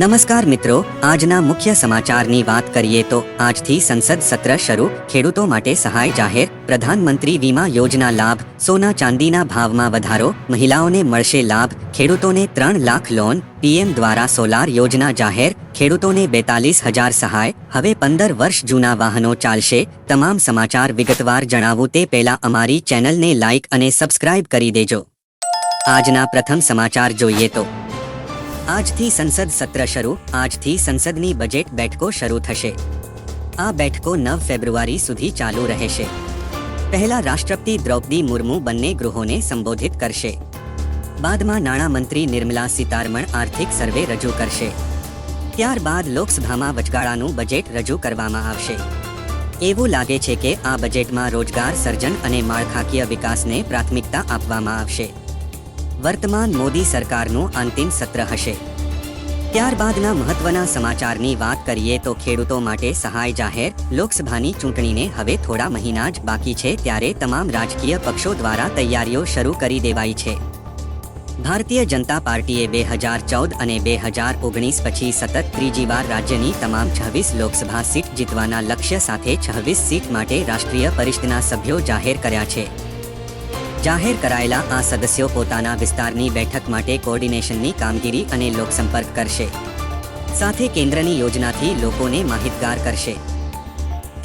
નમસ્કાર મિત્રો, આજના મુખ્ય સમાચારની વાત કરીએ તો આજથી સંસદ સત્ર શરૂ, ખેડૂતો માટે સહાય જાહેર, પ્રધાનમંત્રી વીમા યોજના લાભ, સોના ચાંદીના ભાવમાં વધારો, મહિલાઓને મળશે લાભ, ખેડૂતોને ત્રણ લાખ લોન, પીએમ દ્વારા સોલાર યોજના જાહેર, ખેડૂતોને બેતાલીસ હજાર સહાય, હવે પંદર વર્ષ જૂના વાહનો ચાલશે, તમામ સમાચાર વિગતવાર જણાવું તે પહેલા અમારી ચેનલને લાઇક અને સબસ્ક્રાઇબ કરી દેજો. આજના પ્રથમ સમાચાર જોઈએ તો આજથી સંસદ સત્ર શરૂ, આજથી સંસદની બજેટ બેઠકો શરૂ થશે. આ બેઠકો નવ ફેબ્રુઆરી સુધી ચાલુ રહેશે. પહેલા રાષ્ટ્રપતિ દ્રૌપદી મુર્મુ બંને ગૃહોને સંબોધિત કરશે. બાદમાં નાણામંત્રી નિર્મલા સીતારમણ આર્થિક સર્વે રજૂ કરશે. ત્યારબાદ લોકસભામાં વચગાળાનું બજેટ રજૂ કરવામાં આવશે. એવું લાગે છે કે આ બજેટમાં રોજગાર, સર્જન અને માળખાકીય વિકાસને પ્રાથમિકતા આપવામાં આવશે. વર્તમાન મોદી સરકારનું અંતિમ સત્ર હશે. ત્યારબાદના મહત્વના સમાચારની વાત કરીએ તો ખેડૂતો માટે સહાય જાહેર, લોકસભાની ચૂંટણીને હવે થોડા મહિના જ બાકી છે ત્યારે તમામ રાજકીય પક્ષો દ્વારા તૈયારીઓ શરૂ કરી દેવાઈ છે. ભારતીય જનતા પાર્ટીએ બે હજાર ચૌદ અને બે હજાર ઓગણીસ પછી સતત ત્રીજી વાર રાજ્યની તમામ છવ્વીસ લોકસભા સીટ જીતવાના લક્ષ્ય સાથે છવ્વીસ સીટ માટે રાષ્ટ્રીય પરિષદના સભ્યો જાહેર કર્યા છે. જાહેર કરાયેલા આ સદસ્યો પોતાના વિસ્તારની બેઠક માટે કોર્ડિનેશનની કામગીરી અને લોકસંપર્ક કરશે. સાથે કેન્દ્રની યોજનાથી લોકોને માહિતગાર કરશે.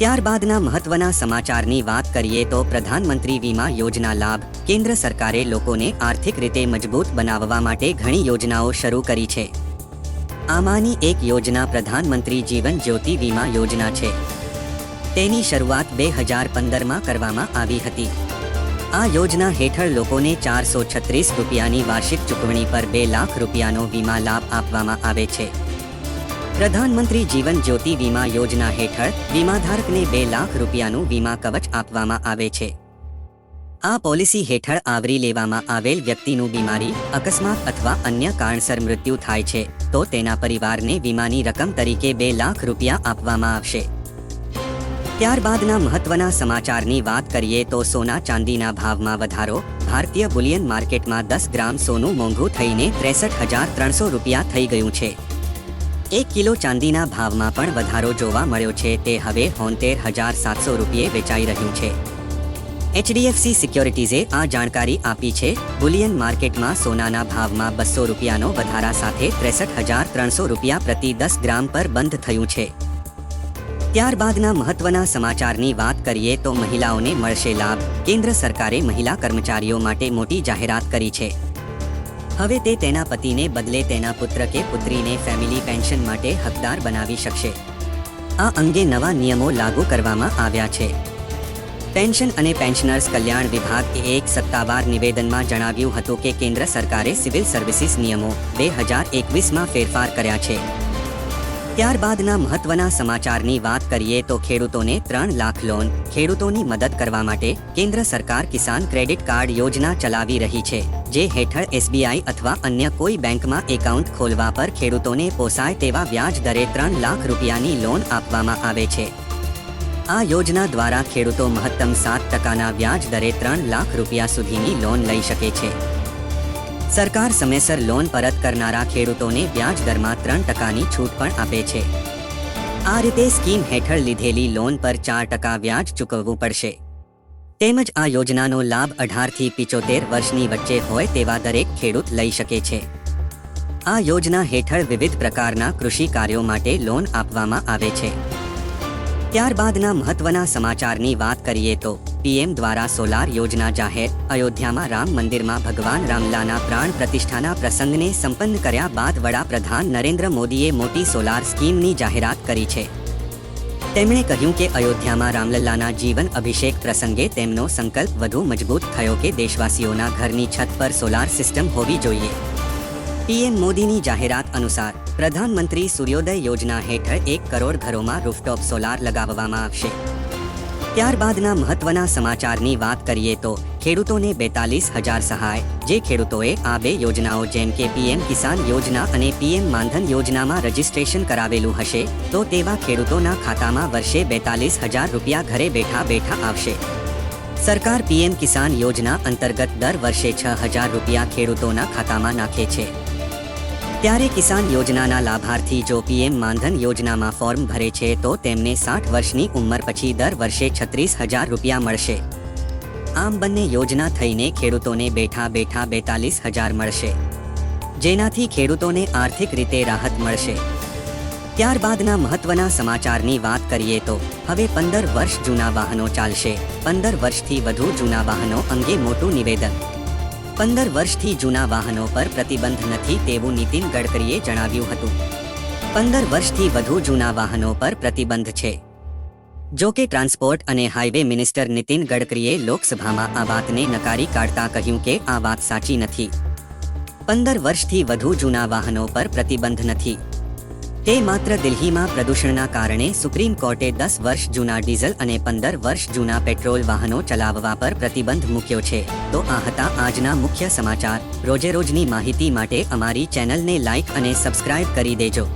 ત્યારબાદના મહત્વના સમાચારની વાત કરીએ તો પ્રધાનમંત્રી વીમા યોજના લાભ કેન્દ્ર સરકારે લોકોને આર્થિક રીતે મજબૂત બનાવવા માટે ઘણી યોજનાઓ શરૂ કરી છે. આમાંની એક યોજના પ્રધાનમંત્રી જીવન જ્યોતિ વીમા યોજના છે. તેની શરૂઆત બે હજાર પંદરમાં કરવામાં આવી હતી. આ યોજના હેઠળ લોકોને ચારસો છત્રીસ રૂપિયાની વાર્ષિક ચૂકવણી પર બે લાખ રૂપિયાનો વીમા લાભ આપવામાં આવે છે. પ્રધાનમંત્રી જીવન જ્યોતિ વીમા યોજના હેઠળ વીમાધારકને બે લાખ રૂપિયાનું વીમા કવચ આપવામાં આવે છે. આ પોલિસી હેઠળ આવરી લેવામાં આવેલ વ્યક્તિનું બીમારી, અકસ્માત અથવા અન્ય કારણસર મૃત્યુ થાય છે, તો તેના પરિવારને વીમાની રકમ તરીકે બે લાખ રૂપિયા આપવામાં આવશે. ત્યારબાદના મહત્વના સમાચારની વાત કરીએ તો સોના ચાંદીના ભાવમાં વધારો. ભારતીય બુલિયન માર્કેટમાં દસ ગ્રામ સોનું મોંઘું થઈને ત્રેસઠ હજાર ત્રણસો રૂપિયા થઈ ગયું છે. એક કિલો ચાંદીના ભાવમાં પણ વધારો જોવા મળ્યો છે. તે હવે હોંતેર હજાર સાતસો રૂપિયે વેચાઈ રહ્યું છે. એચડીએફસી સિક્યોરિટીઝે આ જાણકારી આપી છે. બુલિયન માર્કેટમાં સોનાના ભાવમાં બસો રૂપિયાનો વધારા સાથે ત્રેસઠ હજાર ત્રણસો રૂપિયા પ્રતિ દસ ગ્રામ પર બંધ થયું છે. ત્યારબાદના મહત્વના સમાચારની વાત કરીએ તો મહિલાઓને મળશે લાભ. કેન્દ્ર સરકારે મહિલા કર્મચારીઓ માટે મોટી જાહેરાત કરી છે. હવે તે તેના પતિને બદલે તેના પુત્ર કે પુત્રીને ફેમિલી પેન્શન માટે હકદાર બનાવી શકશે. આ અંગે નવા નિયમો લાગુ કરવામાં આવ્યા છે. પેન્શન અને પેન્શનર્સ કલ્યાણ વિભાગે એક સત્તાવાર નિવેદનમાં જણાવ્યું હતું કે કેન્દ્ર સરકારે સિવિલ સર્વિસીસ નિયમો બે હજાર એકવીસમાં ફેરફાર કર્યા છે. ત્યારબાદના મહત્વના સમાચારની વાત કરીએ તો ખેડૂતોને ત્રણ લાખ લોન. ખેડૂતોની મદદ કરવા માટે કેન્દ્ર સરકાર કિસાન ક્રેડિટ કાર્ડ યોજના ચલાવી રહી છે, જે હેઠળ એસબીઆઈ અથવા અન્ય કોઈ બેંકમાં એકાઉન્ટ ખોલવા પર ખેડૂતોને પોસાય તેવા વ્યાજ દરે ત્રણ લાખ રૂપિયાની લોન આપવામાં આવે છે. આ યોજના દ્વારા ખેડૂતો મહત્તમ સાત ટકાના વ્યાજ દરે ત્રણ લાખ રૂપિયા સુધીની લોન લઈ શકે છે. સરકાર સમયસર લોન પરત કરનારા ખેડૂતોને વ્યાજ દરમાં ત્રણ ટકાની છૂટ પણ આપે છે. આ રીતે સ્કીમ હેઠળ લીધેલી લોન પર ચાર ટકા વ્યાજ ચૂકવવું પડશે. તેમજ આ યોજનાનો લાભ અઢારથી પિચોતેર વર્ષની વચ્ચે હોય તેવા દરેક ખેડૂત લઈ શકે છે. આ યોજના હેઠળ વિવિધ પ્રકારના કૃષિ કાર્યો માટે લોન આપવામાં આવે છે. ત્યારબાદના મહત્વના સમાચારની વાત કરીએ તો પીએમ દ્વારા સોલાર યોજના જાહેર. અયોધ્યામાં રામ મંદિરમાં ભગવાન રામલાના પ્રાણ પ્રતિષ્ઠાના પ્રસંગને સંપન્ન કર્યા બાદ વડાપ્રધાન નરેન્દ્ર મોદીએ મોટી સોલાર સ્કીમની જાહેરાત કરી છે. તેમણે કહ્યું કે અયોધ્યામાં રામલલ્લાના જીવન અભિષેક પ્રસંગે તેમનો સંકલ્પ વધુ મજબૂત થયો કે દેશવાસીઓના ઘરની છત પર સોલાર સિસ્ટમ હોવી જોઈએ. પીએમ મોદીની જાહેરાત અનુસાર, પ્રધાનમંત્રી સૂર્યોદય યોજના હેઠળ એક કરોડ ઘરોમાં રૂફટોપ સોલાર લગાવવામાં આવશે. ત્યારબાદના મહત્વના સમાચારની વાત કરીએ તો ખેડૂતોને બેતાલીસ હજાર સહાય. જે ખેડૂતોએ આ બે યોજનાઓ જેમ કે પીએમ કિસાન યોજના અને પીએમ માનધન યોજનામાં રજીસ્ટ્રેશન કરાવેલું હશે, તો તેવા ખેડૂતોના ખાતામાં વર્ષે બેતાલીસ હજાર રૂપિયા ઘરે બેઠા બેઠા આવશે. સરકાર પીએમ કિસાન યોજના અંતર્ગત દર વર્ષે છ હજાર રૂપિયા ખેડૂતોના ખાતામાં નાખે છે. ત્યારે કિસાન યોજનાના લાભાર્થી જો પીએમ માનધન યોજનામાં ફોર્મ ભરે છે તો તેમને સાઠ વર્ષની ઉંમર પછી દર વર્ષે છત્રીસ હજાર રૂપિયા મળશે. આમ બંને યોજના થઈને ખેડૂતોને બેઠા બેઠા બેતાલીસ હજાર મળશે. જેનાથી ખેડૂતોને આર્થિક રીતે રાહત મળશે. ત્યારબાદના મહત્વના સમાચારની વાત કરીએ તો, હવે પંદર વર્ષ જૂના વાહનો ચાલશે. પંદર વર્ષથી વધુ જૂના વાહનો અંગે મોટું નિવેદન પંદર વર્ષથી જૂના વાહનો પર પ્રતિબંધ નથી તેવું નીતિન ગડકરીએ જણાવ્યું હતું. પંદર વર્ષથી વધુ જૂના વાહનો પર પ્રતિબંધ છે. જો કે ટ્રાન્સપોર્ટ અને હાઈવે મિનિસ્ટર નીતિન ગડકરીએ લોકસભામાં આ વાતને નકારી કાઢતા કહ્યું કે આ વાત સાચી નથી. પંદર વર્ષથી વધુ જૂના વાહનો પર પ્રતિબંધ નથી. તે માત્ર દિલ્હીમાં પ્રદૂષણના કારણે સુપ્રીમ કોર્ટે દસ વર્ષ જૂના ડીઝલ અને પંદર વર્ષ જૂના પેટ્રોલ વાહનો ચલાવવા પર પ્રતિબંધ મૂક્યો છે. તો આ હતા આજના મુખ્ય સમાચાર. રોજે રોજની માહિતી માટે અમારી ચેનલને લાઇક અને સબસ્ક્રાઇબ કરી દેજો.